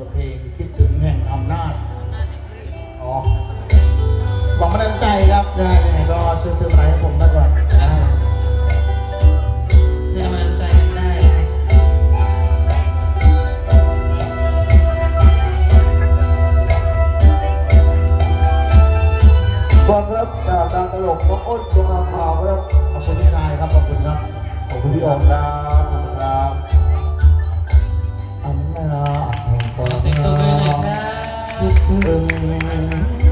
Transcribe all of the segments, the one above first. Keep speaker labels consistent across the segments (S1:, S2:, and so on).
S1: บทเพลงคิดถึงแห่งอำนาจ อ๋อบอกมาดันใจครับได้ยังไงก็ช่วยซื้อ
S2: คิบ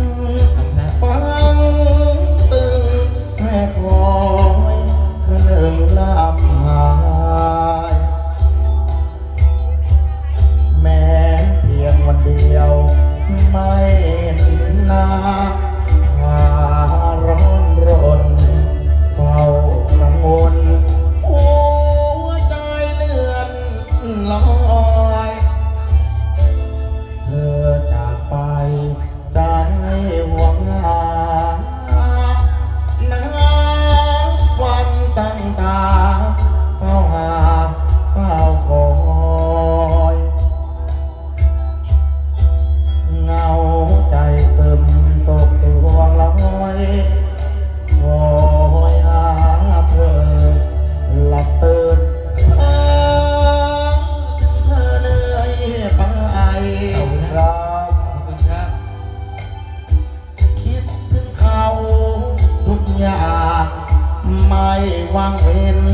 S2: าง
S3: เว้
S1: น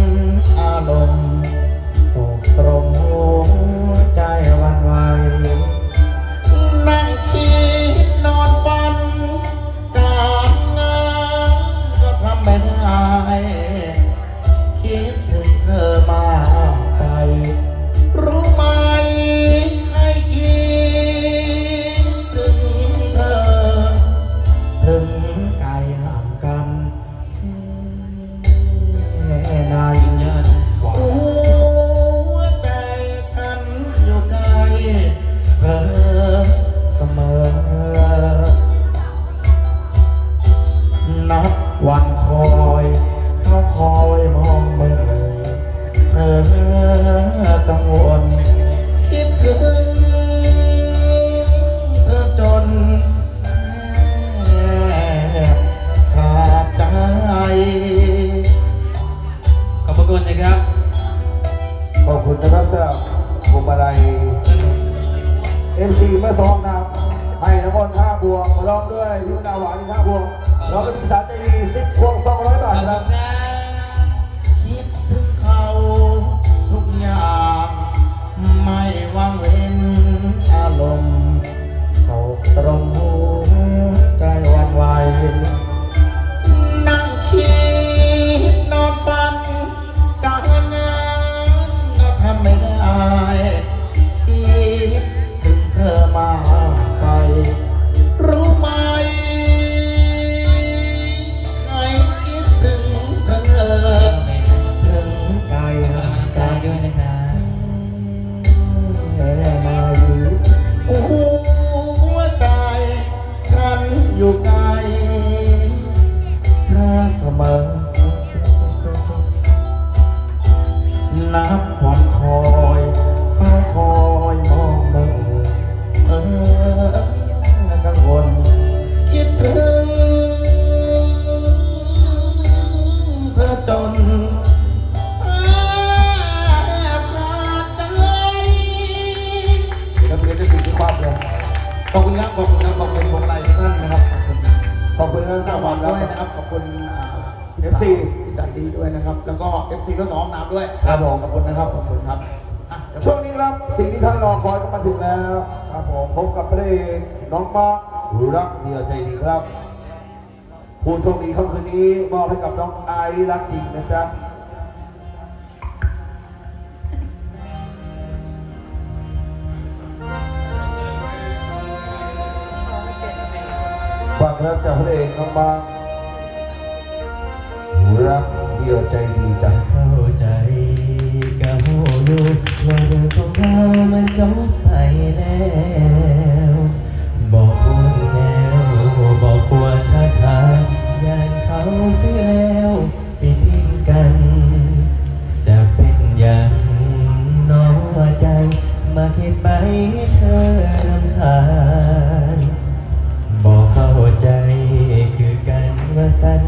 S1: เรียนได้
S3: สิ่
S1: งที่
S3: ค
S2: วามเล
S3: ย
S1: ขอบคุณครับขอบคุณครับขอบคุณพวงไลทุกท่านนะครับ ขอบคุณ
S2: ขอบคุณนะค
S1: ส
S2: รับ
S1: วัสดี
S2: แล้
S1: ด้
S2: ว
S1: วยนะครับ ขอบคุณอ่า
S2: FC
S1: พี่สันดีด้วยนะครับ แล้วก็ FC รถน้องน้ำด้วย
S2: ครับผม
S1: ขอบคุณนะครับขอบคุณครับอะเดี๋ยว
S2: ช่วงนี้ครับสิ่งที่ท่านรอคอยก็มาถึงแล้วครับผมพบกับพระเอกน้องมาร์ครักเดียวใจดีครับผู้โชคดีค่ำคืนนี้มอบให้กับน้องไอซ์รักจริงนะจ๊ะ ครับจากพระเอกน้บางรักเดียวใจดีจัง
S4: เข้าใจกับโหดูว่าเรื่องของเรามันจบไปแล้ว บอกควรแล้วบอกควรทัาทางงานเขาเสียแล้วสิทิ้งกัน จะเป็นอย่างน้องใจ มาคิดไปเธอรำคาญ กัน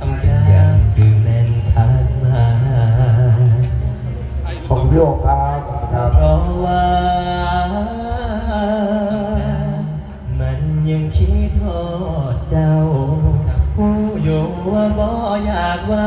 S3: อ
S4: งยากที่แม่นทาน
S3: มาผม
S2: โย
S1: กครับเพ
S3: ราะ
S4: ว่า มันยังคิดทอดเจ้า อยู่ว่าบ่ยากว่า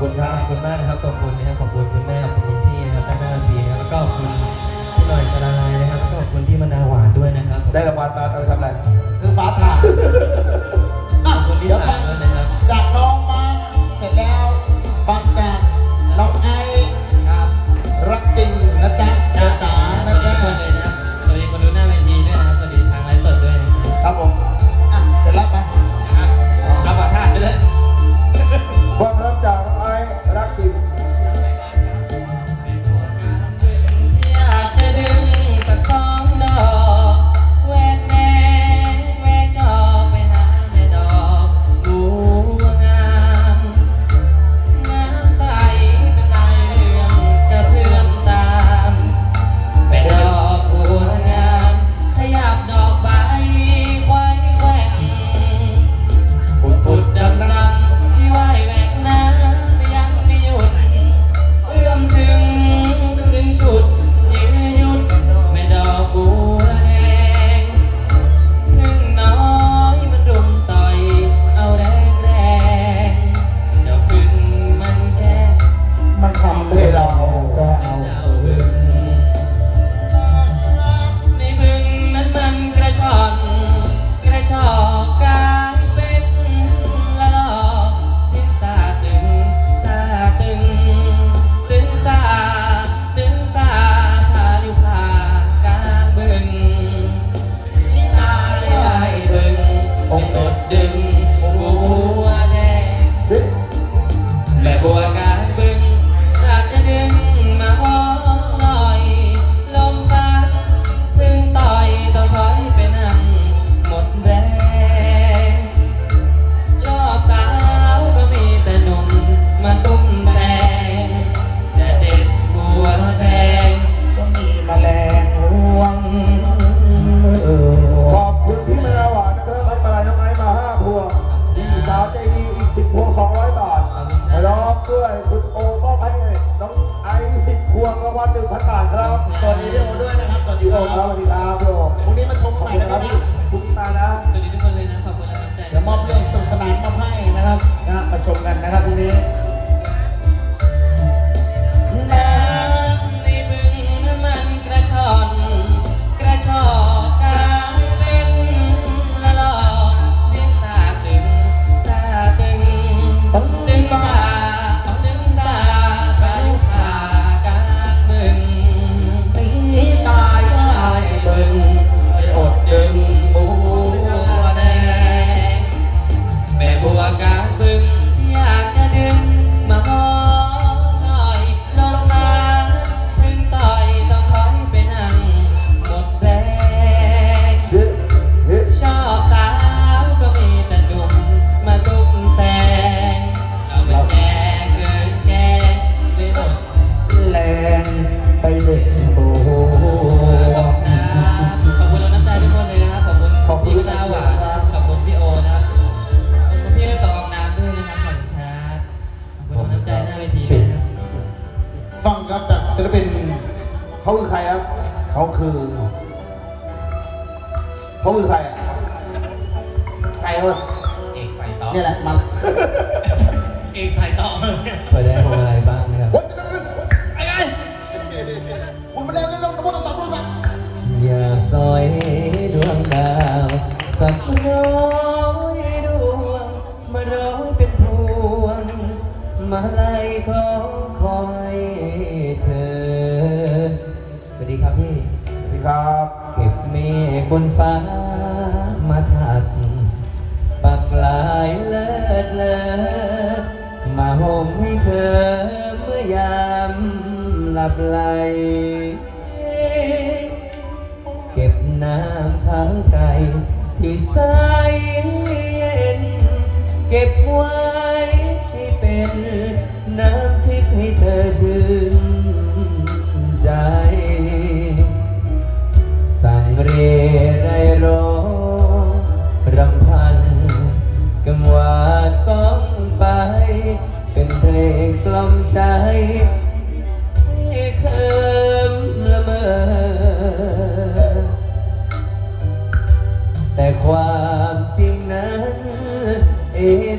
S4: คุณค
S2: รับ
S4: ขอบคุณมากนะครับขอบคุณนะครับขอบคุณคุณแม่ขอบคุณพี่นะครับท่านแม่พีนะครับแล้วก็ขอบคุณพี่หน่อยชนาลายนะครับแล้วก็ขอบคุณพี่มนาหวานด้วยนะครับ
S2: ได้รางวัลมาเอาทำอะไร
S1: คือฟ้าผ่า
S3: ขอบคุณพี่เด้วยนะครับ
S1: จากน้องมาเสร็จแล้ว นะ
S3: ครับนะ
S1: มา
S3: ชม
S1: กั
S2: นนะครับพรุ่งนี้
S3: เขา
S1: คื
S3: อใครครับเขา
S2: คือ
S1: เขาคือ
S2: ใครอะใครวะ
S3: เอกใส่ต่อ
S1: เนี่ยแหละมัน
S3: เอกใส่ต่อ
S4: เปิได้ทำอะไรบ้างนะครับ
S1: ไอ้ไงคุณมาแล่นเล่นลงกระโดดตับตัง
S4: อย่าซอยดวงดาวสักน้อย บนฟ้ามาถัก ปักลายเลิศเลิศมาห่มให้เธอเมื่อยามหลับไหล เก็บน้ำค้างใจที่ใสเย็น เก็บไว้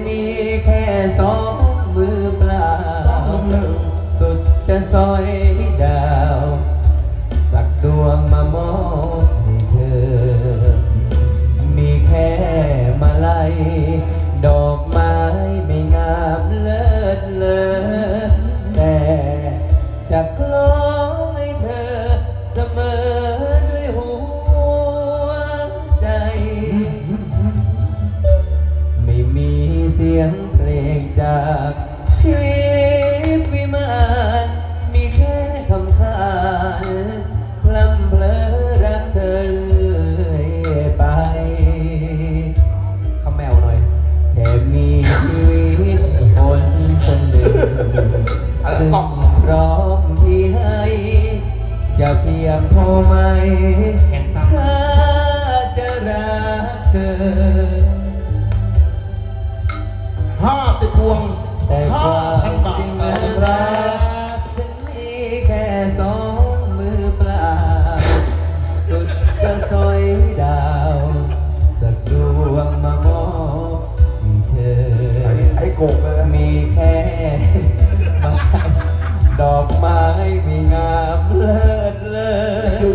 S4: มีแค่สองมือเปล่าสุดจะซอย เสียงเพลงจากทิพวิมานมีแค่คำขานพลำเพลอรักเธอเลยไปคำแมวหน่อย แต่มีชีวิตคนคนหนึ่งซึ่งพร้อมที่ให้ จะเพียงพอไหมถ้าจะรักเธอ
S1: ห้าสิบพวง
S4: แต่ค
S1: วา
S4: มจริงมันรักฉันมีแค่สองมือเปล่า สุดก็สอยดาว สักดวงมามอบให้เธอ
S2: ไอ้กบ
S4: มีแค่ดอกไม้มีงามเลิศเลอ
S1: ดู